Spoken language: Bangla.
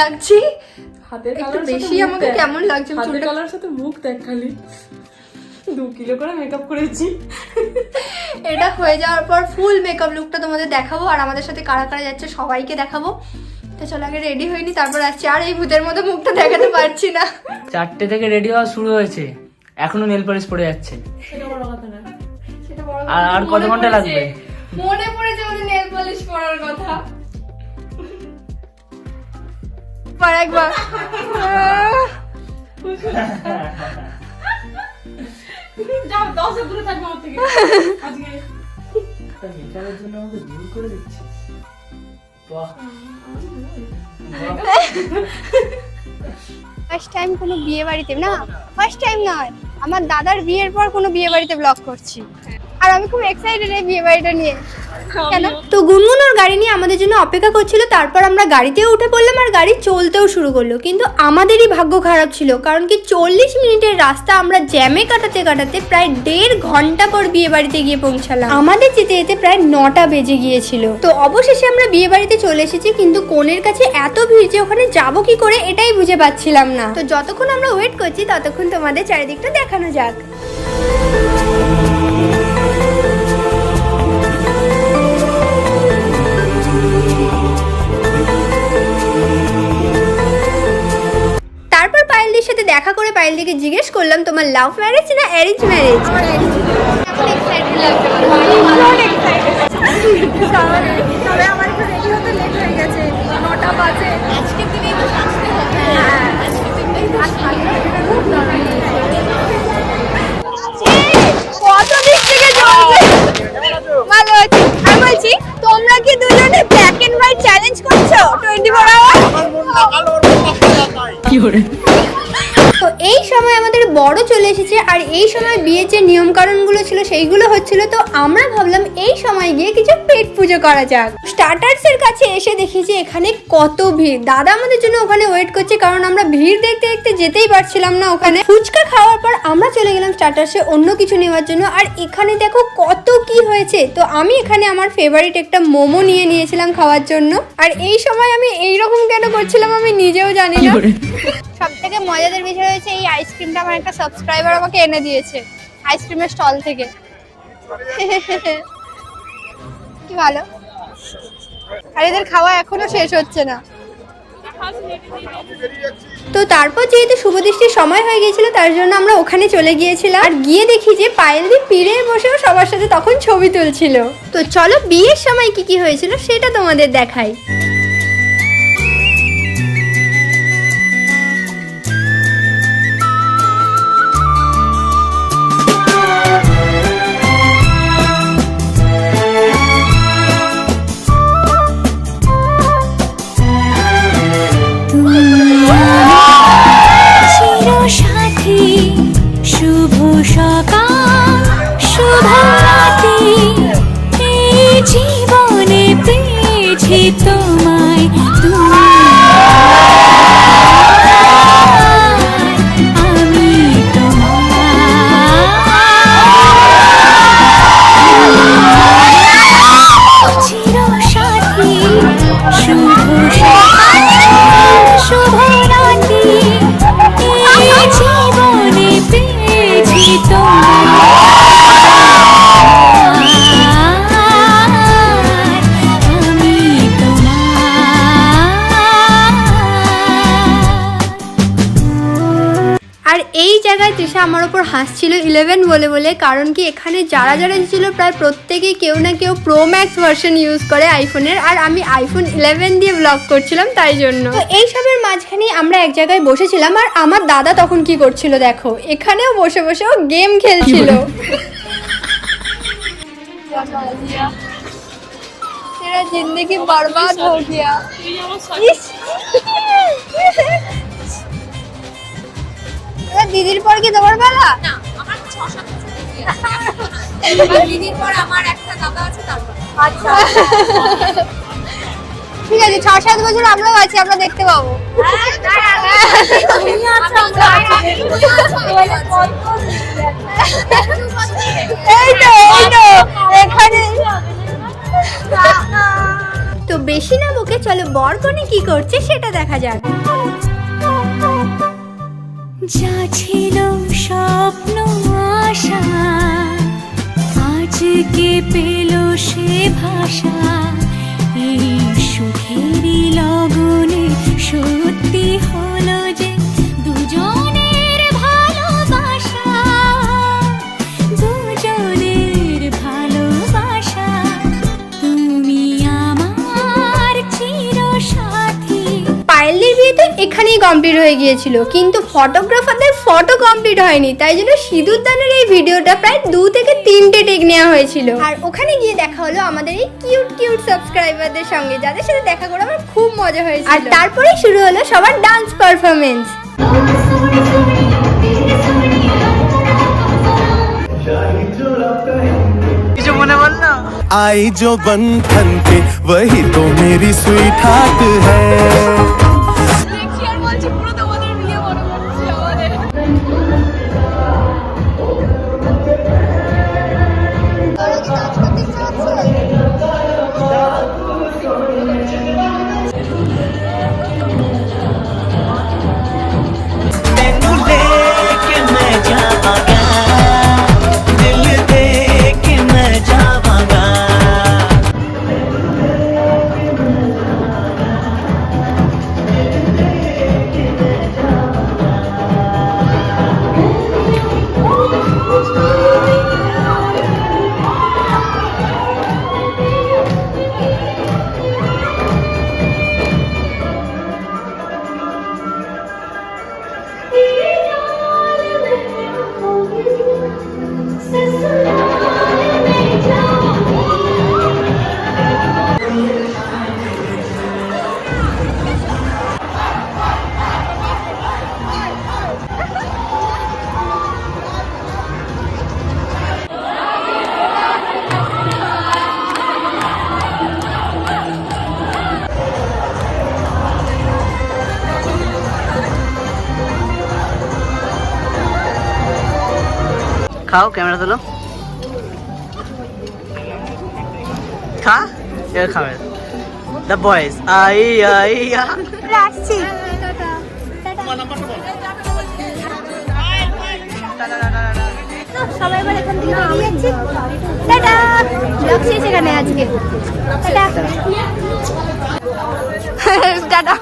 লাগছি? হাতের একটু কালার বেশি আমাকে কেমন লাগছে হাতের কালার সাথে মুখ দেখ খালি। দু কিলো করে মেকআপ করেছি। এটা হয়ে যাওয়ার পর ফুল মেকআপ লুকটা তোমাদের দেখাবো। আর আমাদের সাথে কারা কারা যাচ্ছে সবাইকে দেখাবো। তো চলো আগে রেডি হয়নি তারপর আসছি। আর এই ভূতের মতো মুখটা দেখাতে পারছি না। চারটে থেকে রেডি হওয়া শুরু হয়েছে। এখনও নেল পলিশ পড়ে যাচ্ছে। সেটা বড় কথা না। সেটা বড় আর আর কত ঘণ্টা লাগবে? মনে পড়েছে ওদের নেল পলিশ পরার কথা। দিচ্ছে একবার। ফার্স্ট টাইম কোনো বিয়ে বাড়িতে না? ফার্স্ট টাইম নয়। আমার দাদার বিয়ের পর কোনো বিয়ে বাড়িতে ব্লগ করছি। আর আমি খুব এক্সাইটেড এই বিয়ে বাড়িটা নিয়ে। কেন? তো গুনগুন ওর গাড়ি নিয়ে আমাদের জন্য অপেক্ষা করছিল তারপর আমরা গাড়িতেও উঠে পড়লাম আর গাড়ি চলতেও শুরু করল। কিন্তু আমাদেরই ভাগ্য খারাপ ছিল কারণ কি চল্লিশ মিনিটের রাস্তা আমরা জ্যামে কাটাতে কাটাতে প্রায় দেড় ঘণ্টা পর বিয়ে বাড়িতে গিয়ে পৌঁছালাম। আমাদের যেতে যেতে প্রায় নটা বেজে গিয়েছিল। তো অবশেষে আমরা বিয়ে বাড়িতে চলে এসেছি কিন্তু কোণের কাছে এত ভিড় যে ওখানে যাব কি করে এটাই বুঝে পাচ্ছিলাম না। তো যতক্ষণ আমরা ওয়েট করছি ততক্ষণ তোমাদের চারিদিকটা দেখানো যাক। দেখা করে পায়েলদিকে জিজ্ঞেস করলাম তোমার লাভ ম্যারেজ না অ্যারেঞ্জ ম্যারেজ কত দিক থেকে ভালো আছি। বলছি তোমরা কি দুজনে ব্ল্যাক এন্ড হোয়াইট চ্যালেঞ্জ করছ? টোয়েন্টি ফোর আওয়ার তো এই সময় আমাদের বড় চলে এসেছে আর এই সময় বিয়ের যে নিয়ম কারণগুলো ছিল সেইগুলো হচ্ছিল তো আমরা ভাবলাম এই সময় গিয়ে কিছু পেট পুজো করা যাক। স্টার্টার্স এর কাছে এসে দেখি যে এখানে কত ভিড়। দাদা আমাদের জন্য ওখানে ওয়েট করছে কারণ আমরা ভিড় দেখতে দেখতে যেতেই পারছিলাম না ওখানে। ফুচকা খাওয়ার পর আমরা চলে গেলাম স্টার্টার্সে অন্য কিছু নেওয়ার জন্য। আর এখানে দেখো কত কি হয়েছে। তো আমি এখানে আমার ফেভারিট একটা মোমো নিয়ে নিয়েছিলাম খাওয়ার জন্য। আর এই সময় আমি এই রকম কেন করছিলাম আমি নিজেও জানি না। সব থেকে মজাদার বিষয় হয়েছে এই আইসক্রিমটা আমার একটা সাবস্ক্রাইবার আমাকে এনে দিয়েছে আইসক্রিমের স্টল থেকে। কি ভালো? আর এদের খাওয়া এখনও শেষ হচ্ছে না। তো তারপর যেহেতু শুভদৃষ্টির সময় হয়ে গিয়েছিল, তার জন্য আমরা ওখানে চলে গিয়েছিলাম। আর গিয়ে দেখি যে পায়েলদি পিড়ে বসেও সবার সাথে তখন ছবি তুলছিল। তো চলো বিয়ের সময় কি কি হয়েছিল সেটা তোমাদের দেখাই। পেয়েছি তোমায়। জায়গায় তৃষা আমার ওপর হাসছিল ইলেভেন বলে বলে কারণ কি এখানে যারা যারা ছিল প্রায় প্রত্যেকেই কেউ না কেউ প্রো ম্যাক্স ভার্সন ইউজ করে আইফোনের আর আমি আইফোন ইলেভেন দিয়ে ব্লগ করছিলাম তাই জন্য তো এই সবের মাঝখানে আমরা এক জায়গায় বসেছিলাম আর আমার দাদা তখন কি করছিল দেখো এখানেও বসে বসে ও গেম খেলছিল तेरा जिंदगी बर्बाद हो गया ইস। এবার দিদির পর কি তোমার বেলা? না আমার ছ সাত বছর দিদির পর আমার একটা দাদা আছে তারপর আচ্ছা। ঠিক আছে ছ সাত বছর আমরাও আছি আমরা দেখতে পাবো। আমরা এই তো এই তো এখানে। তো বেশি না বুকে চলো বর কনে কি করছে সেটা দেখা যাক। স্বপ্ন আশা পেল সে ভাষা। এই সুখেরই লগনে সত্যি পায়েলদের বিয়ে তো এখানেই কমপ্লিট হয়ে গিয়েছিল কিন্তু ফটোগ্রাফারদের ফটো কমপ্লিট হয়নি তাই জন্য সিঁদুর দানের এই ভিডিওটা প্রায় দু থেকে তিনটে টেক নেওয়া হয়েছিল আর ওখানে গিয়ে দেখা হলো আমাদের এই কিউট কিউট সাবস্ক্রাইবারদের সঙ্গে যাদের সাথে দেখা করে আমার খুব মজা হয়েছিল আর তারপরেই শুরু হলো সবার ডান্স পারফরমেন্স आई जो बंधन पे वही तो मेरी स्वीट हार्ट है খাও ক্যামেরা তোলো। খা এবার খাবে। দ্য বয়েজ আই আই রাখছি। সবাই আজকে। টাটা।